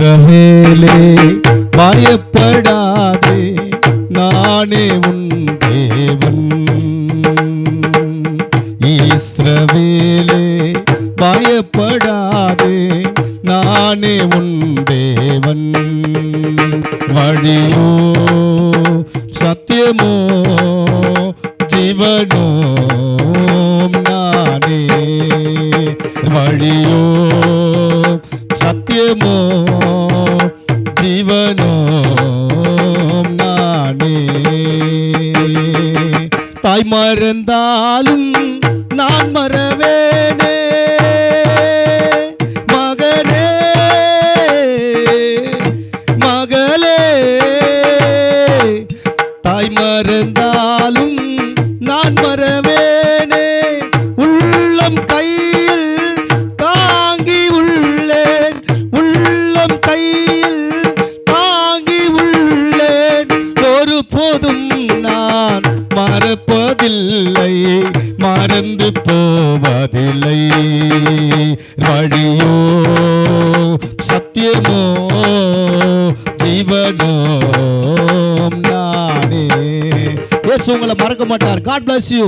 இஸ்ரவேலே பயப்படாதே நானே உன் தேவன். இஸ்ரவேலே பயப்படாதே நானே உன் தேவன். வழியோ சத்தியமோ ஜீவனோ நானே. வழியோ ஜீவனோ நானே. தாய் மறந்தாலும் நான் மறவேனே. மகனே மகளே. தாய் மறந்தால் போதும் நான் மறப்பதில்லை மறந்து போவதில்லை. வழியோ சத்தியமோ ஜீவனோ நானே. இயேசு உங்களை மறக்க மாட்டார். God bless you